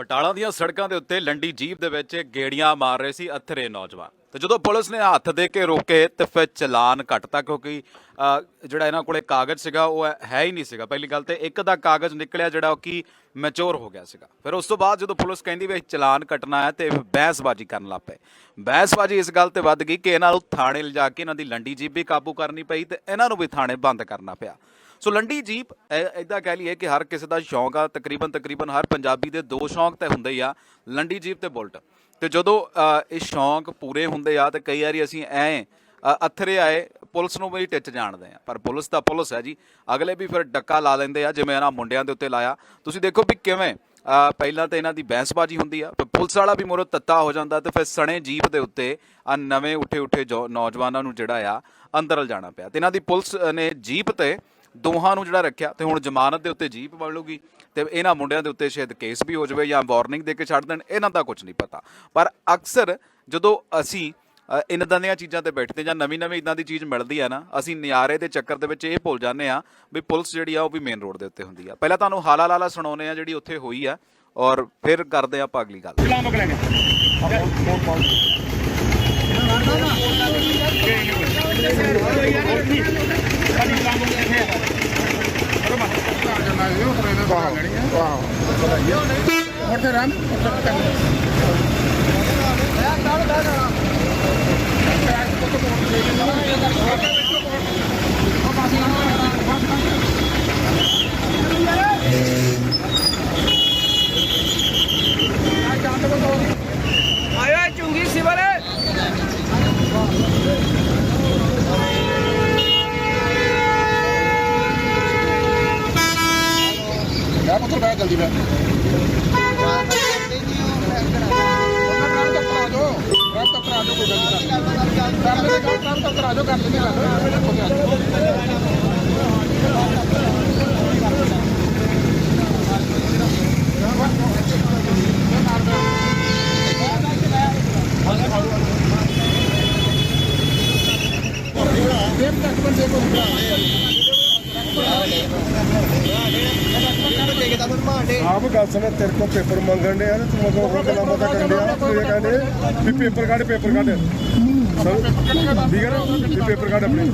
ਬਟਾਲਾ ਦੀਆਂ ਸੜਕਾਂ ਦੇ ਉੱਤੇ ਲੰਡੀ ਜੀਪ ਦੇ ਵਿੱਚ ਗੇੜੀਆਂ ਮਾਰ ਰਹੇ ਸੀ ਅਥਰੇ ਨੌਜਵਾਨ। ਤੇ ਜਦੋਂ ਪੁਲਿਸ ਨੇ ਹੱਥ ਦੇ ਕੇ ਰੋਕੇ ਤੇ ਫਿਰ ਚਲਾਨ ਕੱਟਤਾ ਕਿਉਂਕਿ ਜਿਹੜਾ ਇਹਨਾਂ ਕੋਲੇ ਕਾਗਜ਼ ਸੀਗਾ, ਉਹ ਹੈ ਹੀ ਨਹੀਂ ਸੀਗਾ। ਪਹਿਲੀ ਗੱਲ ਤੇ ਇੱਕ ਦਾ ਕਾਗਜ਼ ਨਿਕਲਿਆ ਜਿਹੜਾ ਉਹ ਕੀ ਮੈਚੁਰ ਹੋ ਗਿਆ ਸੀਗਾ। ਫਿਰ ਉਸ ਤੋਂ ਬਾਅਦ ਜਦੋਂ ਪੁਲਿਸ ਕਹਿੰਦੀ ਵੀ ਚਲਾਨ ਕੱਟਣਾ ਹੈ ਤੇ ਬਹਿਸਬਾਜ਼ੀ ਕਰਨ ਲੱਗ ਪਏ। ਬਹਿਸਬਾਜ਼ੀ ਇਸ ਗੱਲ ਤੇ ਵੱਧ ਗਈ ਕਿ ਇਹਨਾਂ ਨੂੰ ਥਾਣੇ ਲਿਜਾ ਕੇ ਇਹਨਾਂ ਦੀ ਲੰਡੀ ਜੀਪ ਵੀ ਕਾਬੂ ਕਰਨੀ ਪਈ ਤੇ ਇਹਨਾਂ ਨੂੰ ਵੀ ਥਾਣੇ ਬੰਦ ਕਰਨਾ ਪਿਆ। ਸੋ ਲੰਡੀ ਜੀਪ ਇਦਾਂ ਕਹਿ ਲਈਏ ਕਿ ਹਰ ਕਿਸੇ ਦਾ ਸ਼ੌਂਕ ਆ, ਤਕਰੀਬਨ ਤਕਰੀਬਨ ਹਰ ਪੰਜਾਬੀ ਦੇ ਦੋ ਸ਼ੌਂਕ ਤੇ ਹੁੰਦੇ ਹੀ ਆ, ਲੰਡੀ ਜੀਪ ਤੇ ਬੁਲਟ। ਤੇ ਜਦੋਂ ਇਹ ਸ਼ੌਂਕ ਪੂਰੇ ਹੁੰਦੇ ਆ, ਤੇ ਕਈ ਵਾਰੀ ਅਸੀਂ ਐ ਅਥਰੇ ਆਏ, ਪੁਲਿਸ ਨੂੰ ਵੀ ਟਿੱਚ ਜਾਣਦੇ ਆ। ਪਰ ਪੁਲਿਸ ਤਾਂ ਪੁਲਿਸ ਹੈ ਜੀ। ਅਗਲੇ ਵੀ ਫਿਰ ਡੱਕਾ ਲਾ ਲੈਂਦੇ ਆ, ਜਿਵੇਂ ਇਹਨਾਂ ਮੁੰਡਿਆਂ ਦੇ ਉੱਤੇ ਲਾਇਆ। ਤੁਸੀਂ ਦੇਖੋ ਵੀ ਕਿਵੇਂ ਪਹਿਲਾਂ ਤਾਂ ਇਹਨਾਂ ਦੀ ਬਹਿਸਬਾਜ਼ੀ ਹੁੰਦੀ ਆ, ਫਿਰ ਪੁਲਿਸ ਵਾਲਾ ਵੀ ਮੋਰੋ ਤੱਤਾ ਹੋ ਜਾਂਦਾ ਤੇ ਫਿਰ ਸਣੇ ਜੀਪ ਦੇ ਉੱਤੇ ਆ ਨਵੇਂ ਉੱਠੇ ਉੱਠੇ ਜੋ ਨੌਜਵਾਨਾਂ ਨੂੰ ਜਿਹੜਾ ਆ, ਅੰਦਰ ਜਾਣਾ ਪਿਆ। ਤੇ ਇਹਨਾਂ ਦੀ ਪੁਲਿਸ ਨੇ ਜੀਪ ਤੇ ਦੋਹਾਂ ਨੂੰ ਜਿਹੜਾ ਰੱਖਿਆ ਤੇ ਹੁਣ ਜ਼ਮਾਨਤ ਦੇ ਉੱਤੇ ਜੀਪ ਬਣ ਲੂਗੀ ਤੇ ਇਹਨਾਂ ਮੁੰਡਿਆਂ ਦੇ ਉੱਤੇ ਸ਼ਾਇਦ ਕੇਸ ਵੀ ਹੋ ਜਾਵੇ ਜਾਂ ਵਾਰਨਿੰਗ ਦੇ ਕੇ ਛੱਡ ਦੇਣ ਇਹਨਾਂ ਦਾ ਕੁਝ ਨਹੀਂ ਪਤਾ। ਪਰ ਅਕਸਰ ਜਦੋਂ ਅਸੀਂ ਅ, ਦੀਆਂ ਚੀਜ਼ਾਂ ਤੇ ਬੈਠਦੇ ਜਾਂ ਨਵੀਂ ਨਵੀਂ ਇਦਾਂ ਦੀ ਚੀਜ਼ ਮਿਲਦੀ ਆ ਨਾ ਅਸੀਂ ਨਿਆਰੇ ਦੇ ਚੱਕਰ ਦੇ ਵਿੱਚ ਇਹ ਭੁੱਲ ਜਾਂਦੇ ਆ ਵੀ ਪੁਲਿਸ ਜਿਹੜੀ ਆ ਉਹ ਵੀ ਮੇਨ ਰੋਡ ਦੇ ਉੱਤੇ ਹੁੰਦੀ ਆ। ਪਹਿਲਾਂ ਤੁਹਾਨੂੰ ਹਾਲਾ ਲਾਲਾ ਸੁਣਾਉਨੇ ਆ ਜਿਹੜੀ ਉੱਥੇ ਹੋਈ ਆ ਔਰ ਫਿਰ ਕਰਦੇ ਆ ਆਪਾਂ ਅਗਲੀ ਗੱਲ। రామ్ ਯਾ ਪੁੱਤਰ ਜਲਦੀ ਬੈ ਉਹਨਾਂ ਤੱਕ ਕਰਾ ਦੋ ਕੋਈ ਗੱਲ ਆਪ ਗੱਲ ਸੁਣ, ਤੇਰੇ ਕੋਲ ਪੇਪਰ ਮੰਗਣ ਦੇ ਆ ਤੇ ਤੂੰ ਮਗਰ ਉਹ ਗੱਲਾਂ ਬਾਤਾਂ ਕਰਨ ਦੇ ਆ ਤੂੰ ਇਹ ਕਹਿੰਦੇ ਵੀ ਪੇਪਰ ਕੱਢ ਪੇਪਰ ਕੱਢ। ਠੀਕ ਹੈ ਨਾ? ਵੀ ਪੇਪਰ ਕੱਢ ਆਪਣੇ।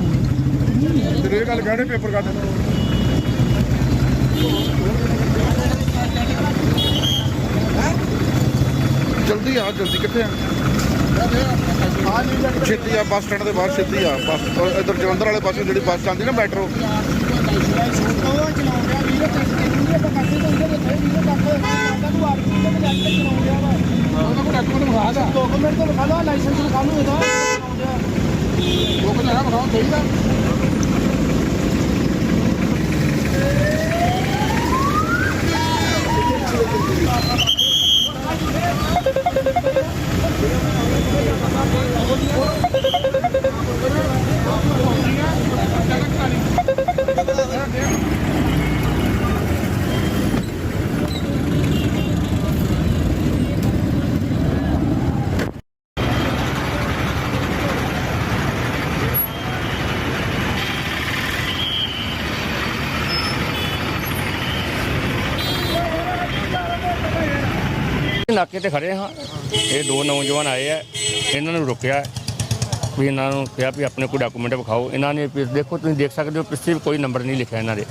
ਤੇਰੇ ਇਹ ਗੱਲ ਕਹਿੰਦੇ ਪੇਪਰ ਕੱਢ। ਜਲਦੀ ਆ, ਜਲਦੀ ਕਿੱਥੇ ਆ? ਛੇਤੀ ਆ, ਬੱਸ ਸਟੈਂਡ ਦੇ ਬਾਹਰ ਛੇਤੀ ਆ, ਬੱਸ ਇਧਰ ਜਲੰਧਰ ਵਾਲੇ ਪਾਸੇ ਜਿਹੜੀ ਬੱਸ ਚੱਲਦੀ ਨਾ ਮੈਟਰੋ। ਡਾਕੂਮੈਂਟ ਤੋਂ ਵਿਖਾ ਲਓ ਲਾਇਸੈਂਸ ਵਿਖਾ ਲਓ ਇਹਦਾ ਉਹ ਕਹਿੰਦਾ ਹੈ ਬਖਾਓ ਚਾਹੀਦਾ ਨਾਕੇ ਤੇ ਖੜੇ ਹਾਂ। ਇਹ ਦੋ ਨੌਜਵਾਨ ਆਏ ਆ। ਇਹਨਾਂ ਨੂੰ ਰੁਕਿਆ ਵੀ ਇਹਨਾਂ ਨੂੰ ਕਿਹਾ ਵੀ ਆਪਣੇ ਕੋਈ ਡਾਕੂਮੈਂਟ ਵਿਖਾਓ। ਇਹਨਾਂ ਨੇ ਵੀ ਦੇਖੋ ਤੁਸੀਂ ਦੇਖ ਸਕਦੇ ਹੋ ਪਿੱਛੇ ਵੀ ਕੋਈ ਨੰਬਰ ਨਹੀਂ ਲਿਖਿਆ ਇਹਨਾਂ ਦੇ।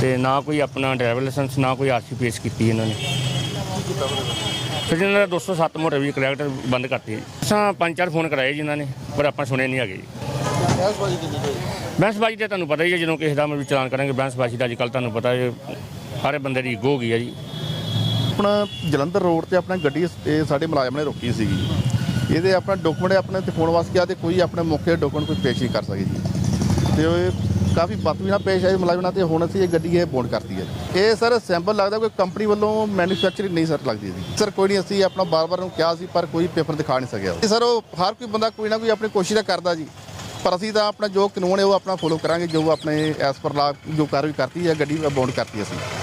ਤੇ ਨਾ ਕੋਈ ਆਪਣਾ ਡਰਾਈਵਰ ਲਾਇਸੈਂਸ ਨਾ ਕੋਈ ਆਰਸੀ ਪੇਸ਼ ਕੀਤੀ ਇਹਨਾਂ ਨੇ। ਫਿਰ ਇਹਨਾਂ ਦਾ 207 ਮੋਟਰ ਵੀ ਕਰੈਕਟਰ ਬੰਦ ਕਰਤੀ ਅਸਾਂ ਪੰਜ ਚਾਰ ਫੋਨ ਕਰਾਏ ਜੀ ਇਹਨਾਂ ਨੇ ਪਰ ਆਪਾਂ ਸੁਣੇ ਨਹੀਂ ਹੈਗੇ ਜੀ। ਬੈਂਸਬਾਜੀ ਤੇ ਤੁਹਾਨੂੰ ਪਤਾ ਹੀ ਹੈ ਜਦੋਂ ਕਿਸੇ ਦਾ ਵੀ ਚਲਾਨ ਕਰਾਂਗੇ ਬੈਂਸਬਾਜੀ ਦਾ ਅੱਜ ਕੱਲ੍ਹ ਤੁਹਾਨੂੰ ਪਤਾ ਹੈ ਹਰ ਬੰਦੇ ਦੀ ਹੋ ਗਈ ਹੈ ਜੀ। ਆਪਣਾ ਜਲੰਧਰ ਰੋਡ ਤੇ ਆਪਣਾ ਗੱਡੀ ਇਹ ਸਾਡੇ ਮੁਲਾਜ਼ਮ ਨੇ ਰੋਕੀ ਸੀਗੀ। ਇਹਦੇ ਆਪਣਾ ਡਾਕੂਮੈਂਟ ਆਪਣੇ ਤੇ ਫੋਨ ਵਾਸ ਗਿਆ ਤੇ ਕੋਈ ਆਪਣੇ ਮੌਕੇ ਡਾਕੂਮੈਂਟ ਕੋਈ ਪੇਸ਼ ਨਹੀਂ ਕਰ ਸਕੇ ਜੀ। ਤੇ ਉਹ ਕਾਫੀ ਬਦਤਮੀਜ਼ੀ ਨਾਲ ਪੇਸ਼ ਆਏ ਮੁਲਾਜ਼ਮ ਨਾਲ ਤੇ ਹੁਣ ਅਸੀਂ ਇਹ ਗੱਡੀ ਇਹ ਬੌਂਡ ਕਰਤੀ ਹੈ। ਇਹ ਸਰ ਸੈਂਪਲ ਲੱਗਦਾ ਕੋਈ ਕੰਪਨੀ ਵੱਲੋਂ ਮੈਨੂਫੈਕਚਰਿੰਗ ਨਹੀਂ ਸਰ ਲੱਗਦੀ ਸੀ ਸਰ ਕੋਈ ਨਹੀਂ, ਅਸੀਂ ਆਪਣਾ ਬਾਰ-ਬਾਰ ਨੂੰ ਕਿਹਾ ਸੀ ਪਰ ਕੋਈ ਪੇਪਰ ਦਿਖਾ ਨਹੀਂ ਸਕਿਆ। ਸਰ ਉਹ ਹਰ ਕੋਈ ਬੰਦਾ ਕੋਈ ਨਾ ਕੋਈ ਆਪਣੀ ਕੋਸ਼ਿਸ਼ ਤਾਂ ਕਰਦਾ ਜੀ। ਪਰ ਅਸੀਂ ਤਾਂ ਆਪਣਾ ਜੋ ਕਾਨੂੰਨ ਹੈ ਉਹ ਆਪਣਾ ਫੋਲੋ ਕਰਾਂਗੇ, ਜੋ ਆਪਣੇ ਐਸ ਪਰ ਲਾ ਜੋ ਕਾਰਵਾਈ ਕਰਤੀ ਹੈ, ਗੱਡੀ ਬੌਂਡ ਕਰਤੀ ਅਸੀਂ।